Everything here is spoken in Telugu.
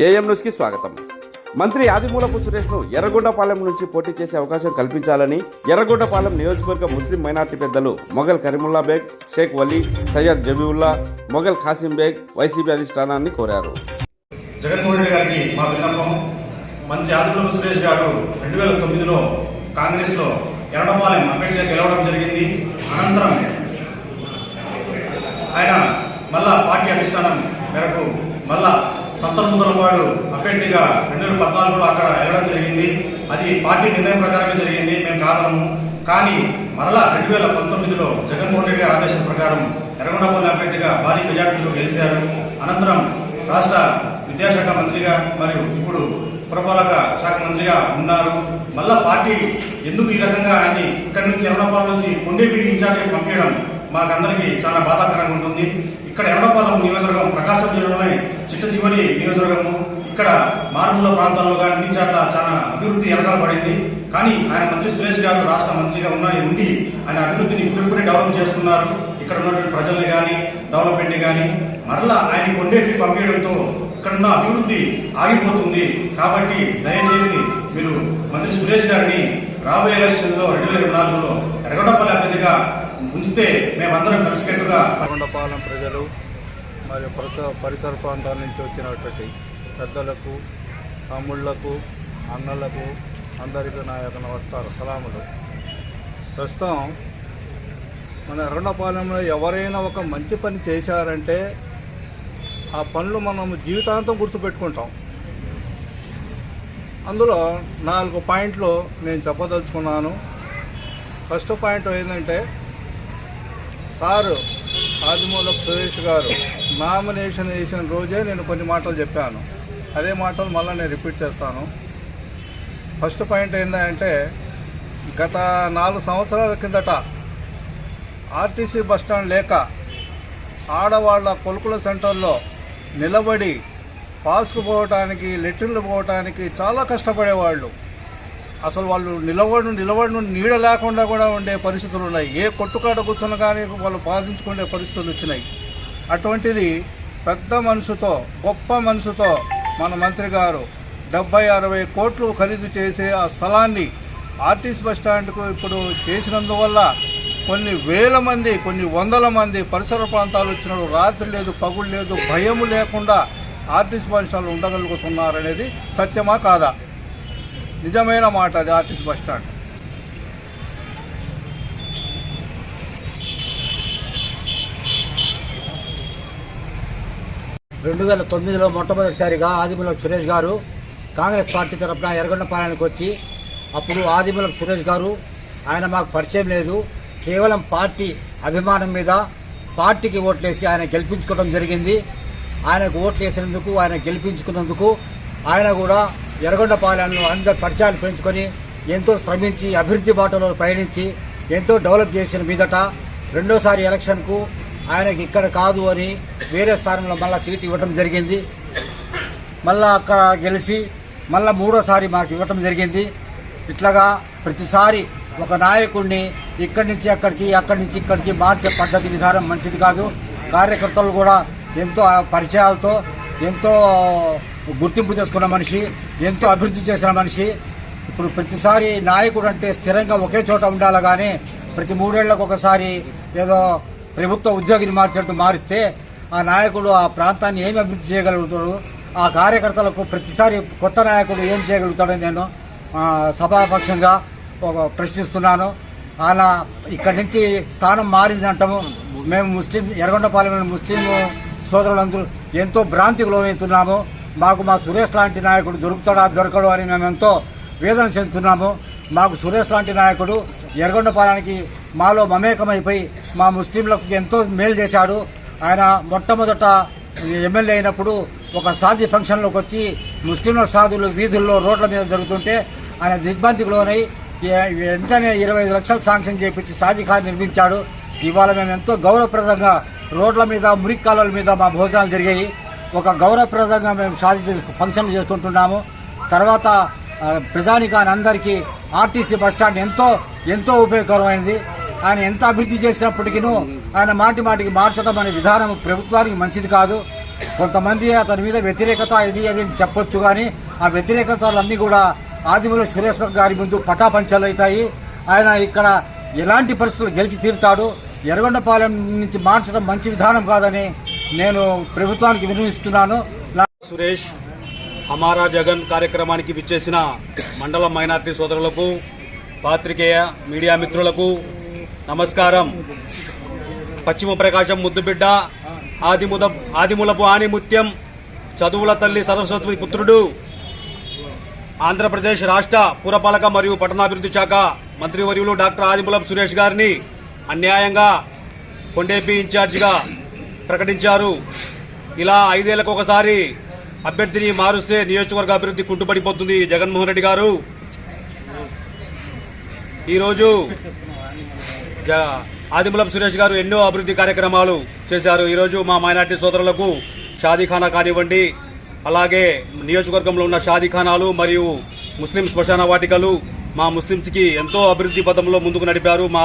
ఏఎం న్యూస్కి స్వాగతం. మంత్రి ఆదిమూలపు సురేష్ను ఎర్రగొండపాలెం నుంచి పోటీ చేసే అవకాశం కల్పించాలని ఎర్రగొండపాలెం నియోజకవర్గ ముస్లిం మైనార్టీ పెద్దలు మొఘల్ కరీముల్లా బేగ్ షేక్ వలీ సయ్యద్ జబీవుల్లా మొఘల్ ఖాసిం బేగ్ వైసీపీ అధిష్టానాన్ని కోరారు. జగన్మోహన్ రెడ్డి గారికి మా విన్నపం. మంత్రి ఆదిమూలపు సురేష్ గారు రెండు వేల తొమ్మిదిలో కాంగ్రెస్లో ఎర్రడపాలెం అంబేద్కర్ గెలవడం జరిగింది అనంతరం ఆయన మళ్ళా పార్టీ అధిష్టానం మేరకు మళ్ళా సంతనూతలపాడు రెండు వేల పద్నాలుగులో అక్కడ వెళ్ళడం జరిగింది. అది పార్టీ నిర్ణయం ప్రకారమే జరిగింది. మేము కారణము కానీ మరలా రెండు వేల పంతొమ్మిదిలో జగన్మోహన్ రెడ్డి గారి ఆదేశం ప్రకారం ఎర్రగొండపల్లి అభ్యర్థిగా భారీ మెజార్టీతో గెలిచారు. అనంతరం రాష్ట్ర విద్యాశాఖ మంత్రిగా మరియు ఇప్పుడు పురపాలక శాఖ మంత్రిగా ఉన్నారు. మళ్ళా పార్టీ ఎందుకు ఈ రకంగా ఆయన్ని ఇక్కడి నుంచి ఎర్రపాలెం నుంచి కొండేపి ఇన్ఛార్జి పంపించడం మాకందరికీ చాలా బాధాకరంగా ఉంటుంది. ఇక్కడ ఎర్రపాలెం నియోజకవర్గం ప్రకాశం జిల్లాలోనే చిట్ట చివరి నియోజకవర్గము. ఇక్కడ మారుమూల ప్రాంతాల్లో కానీ అన్ని చోట్ల చాలా అభివృద్ధి వెనకాల పడింది. కానీ ఆయన మంత్రి సురేష్ గారు రాష్ట్ర మంత్రిగా ఉన్నాయి ఉండి ఆయన అభివృద్ధిని ఇప్పుడిప్పుడే డెవలప్ చేస్తున్నారు. ఇక్కడ ఉన్నటువంటి ప్రజల్ని కానీ డెవలప్మెంట్ కానీ మరలా ఆయన కొండేపి పంపించడంతో ఇక్కడ ఉన్న అభివృద్ధి ఆగిపోతుంది. కాబట్టి దయచేసి మీరు మంత్రి సురేష్ గారిని రాబోయే ఎలక్షన్లో రెండు వేల ఇరవై నాలుగులో ఎరగొండపల్లి అభ్యర్థిగా ఉంచితే మేమందరం కలిసికట్టుగా ఎరగొండపాలెం ప్రజలు మరియు పరిసర పరిసర ప్రాంతాల నుంచి వచ్చినటువంటి పెద్దలకు తమ్ముళ్ళకు అన్నలకు అందరికీ నా యొక్క నమస్కార. సలాములు. ప్రస్తుతం మన ఎర్రగొండపాలెంలో ఎవరైనా ఒక మంచి పని చేశారంటే ఆ పనులు మనం జీవితాంతం గుర్తుపెట్టుకుంటాం. అందులో నాలుగు పాయింట్లు నేను చెప్పదలుచుకున్నాను. ఫస్ట్ పాయింట్ ఏంటంటే సారు ఆదిమూల సురేష్ గారు నామినేషన్ వేసిన రోజే నేను కొన్ని మాటలు చెప్పాను. అదే మాటలు మళ్ళీ నేను రిపీట్ చేస్తాను. ఫస్ట్ పాయింట్ ఏంటంటే గత నాలుగు సంవత్సరాల కిందట ఆర్టీసీ బస్టాండ్ లేక ఆడవాళ్ళ కొలుకుల సెంటర్లో నిలబడి పాస్కు పోవటానికి లెట్రిన్లు పోవటానికి చాలా కష్టపడేవాళ్ళు. అసలు వాళ్ళు నిలబడి నిలబడి నీడ లేకుండా కూడా ఉండే పరిస్థితులు ఉన్నాయి. ఏ కొట్టుకాడ కూర్చున్న కానీ వాళ్ళు బాధించుకునే పరిస్థితులు వచ్చినాయి. అటువంటిది పెద్ద మనసుతో గొప్ప మనసుతో మన మంత్రి గారు డెబ్బై అరవై కోట్లు ఖరీదు చేసే ఆ స్థలాన్ని ఆర్టీసీ బస్ స్టాండ్కు ఇప్పుడు చేసినందువల్ల కొన్ని వేల మంది కొన్ని వందల మంది పరిసర ప్రాంతాలు వచ్చిన రాత్రి లేదు పగులు లేదు భయం లేకుండా ఆర్టీసీ బస్ స్టాండ్లో ఉండగలుగుతున్నారనేది సత్యమా కాదా? నిజమైన మాట అది ఆర్టీసీ బస్ స్టాండ్. రెండు వేల తొమ్మిదిలో మొట్టమొదటిసారిగా ఆదిమూలం సురేష్ గారు కాంగ్రెస్ పార్టీ తరఫున ఎర్రగొండపాలెనికి వచ్చి అప్పుడు ఆదిమూలం సురేష్ గారు ఆయన మాకు పరిచయం లేదు కేవలం పార్టీ అభిమానం మీద పార్టీకి ఓట్లేసి ఆయన గెలిపించుకోవడం జరిగింది. ఆయనకు ఓట్లు వేసినందుకు ఆయన గెలిపించుకున్నందుకు ఆయన కూడా ఎర్రగొండపాలెంలో అందరి పరిచయాలు పెంచుకొని ఎంతో శ్రమించి అభివృద్ధి బాటలో పయనించి ఎంతో డెవలప్ చేసిన మీదట రెండోసారి ఎలక్షన్కు ఆయనకి ఇక్కడ కాదు అని వేరే స్థానంలో మళ్ళీ సీట్ ఇవ్వటం జరిగింది. మళ్ళీ అక్కడ గెలిచి మళ్ళీ మూడోసారి మాకు ఇవ్వటం జరిగింది. ఇట్లాగా ప్రతిసారి ఒక నాయకుడిని ఇక్కడి నుంచి అక్కడికి అక్కడి నుంచి ఇక్కడికి మార్చే పద్ధతి విధానం మంచిది కాదు. కార్యకర్తలు కూడా ఎంతో పరిచయాలతో ఎంతో గుర్తింపు చేసుకున్న మనిషి ఎంతో అభివృద్ధి చేసిన మనిషి. ఇప్పుడు ప్రతిసారి నాయకుడు అంటే స్థిరంగా ఒకే చోట ఉండాలి కానీ ప్రతి మూడేళ్ళకు ఒకసారి ఏదో ప్రభుత్వ ఉద్యోగిని మార్చినట్టు మారిస్తే ఆ నాయకుడు ఆ ప్రాంతాన్ని ఏమి అభివృద్ధి చేయగలుగుతాడు? ఆ కార్యకర్తలకు ప్రతిసారి కొత్త నాయకుడు ఏం చేయగలుగుతాడని నేను సభాపక్షంగా ఒక ప్రశ్నిస్తున్నాను. అలా ఇక్కడి నుంచి స్థానం మారిందంటాము మేము ముస్లిం ఎర్రగొండపాలెం ముస్లిం సోదరులందరూ ఎంతో భ్రాంతికి లోనవుతున్నాము. మాకు మా సురేష్ లాంటి నాయకుడు దొరుకుతాడా దొరకడు అని మేము ఎంతో వేదన చెందుతున్నాము. మాకు సురేష్ లాంటి నాయకుడు ఎర్రగొండపాలెంకి మాలో మమేకమైపోయి మా ముస్లింలకు ఎంతో మేలు చేశాడు. ఆయన మొట్టమొదట ఎమ్మెల్యే అయినప్పుడు ఒక సాధి ఫంక్షన్లోకి వచ్చి ముస్లింల సాధులు వీధుల్లో రోడ్ల మీద జరుగుతుంటే ఆయన దిగ్బంధికి లోనై వెంటనే ఇరవై ఐదు లక్షలు శాంక్షన్ చేపించి సాధికారు నిర్మించాడు. ఇవాళ మేము ఎంతో గౌరవప్రదంగా రోడ్ల మీద మురికి కాలువల మీద మా భోజనాలు జరిగాయి. ఒక గౌరవప్రదంగా మేము సాధి ఫంక్షన్ ఫంక్షన్లు చేసుకుంటున్నాము తర్వాత ఆ, ప్రజానికాని అందరికీ ఆర్టీసీ బస్టాండ్ ఎంతో ఎంతో ఉపయోగకరమైనది ఆయన ఎంత అభివృద్ధి చేసినప్పటికీ ఆయన మాటి మాటికి మార్చడం అనే విధానం ప్రభుత్వానికి మంచిది కాదు. కొంతమంది అతని మీద వ్యతిరేకత ఇది అది చెప్పొచ్చు కానీ ఆ వ్యతిరేకతలన్నీ కూడా ఆదిమూల సురేష్ గారి ముందు పటాపంచాలు అవుతాయి. ఆయన ఇక్కడ ఎలాంటి పరిస్థితులు గెలిచి తీరుతాడు? ఎర్రగొండపాలెం నుంచి మార్చడం మంచి విధానం కాదని నేను ప్రభుత్వానికి వినియోగిస్తున్నాను నా సురేష్ హమారా జగన్ కార్యక్రమానికి విచ్చేసిన మండల మైనార్టీ సోదరులకు పాత్రికేయ మీడియా మిత్రులకు నమస్కారం. పశ్చిమ ప్రకాశం ముద్దుబిడ్డ ఆదిముద ఆదిమూలపు ఆణిముత్యం చదువుల తల్లి సరస్వతి పుత్రుడు ఆంధ్రప్రదేశ్ రాష్ట్ర పురపాలక మరియు పట్టణాభివృద్ధి శాఖ మంత్రివర్యులు డాక్టర్ ఆదిమూలపు సురేష్ గారిని అన్యాయంగా కొండేపీ ఇన్ఛార్జిగా ప్రకటించారు. ఇలా ఐదేళ్ళకు ఒకసారి అభ్యర్థిని మారుస్తే నియోజకవర్గ అభివృద్ధి కుంటుపడిపోతుంది జగన్మోహన్ రెడ్డి గారు. ఈరోజు జ- సురేష్ గారు ఎన్నో అభివృద్ధి కార్యక్రమాలు చేశారు. ఈరోజు మా మైనార్టీ సోదరులకు షాదీఖానా కానివ్వండి అలాగే నియోజకవర్గంలో ఉన్న షాదీఖానాలు మరియు ముస్లిం శ్మశాన వాటికలు మా ముస్లింస్కి ఎంతో అభివృద్ధి పథంలో ముందుకు నడిపారు. మా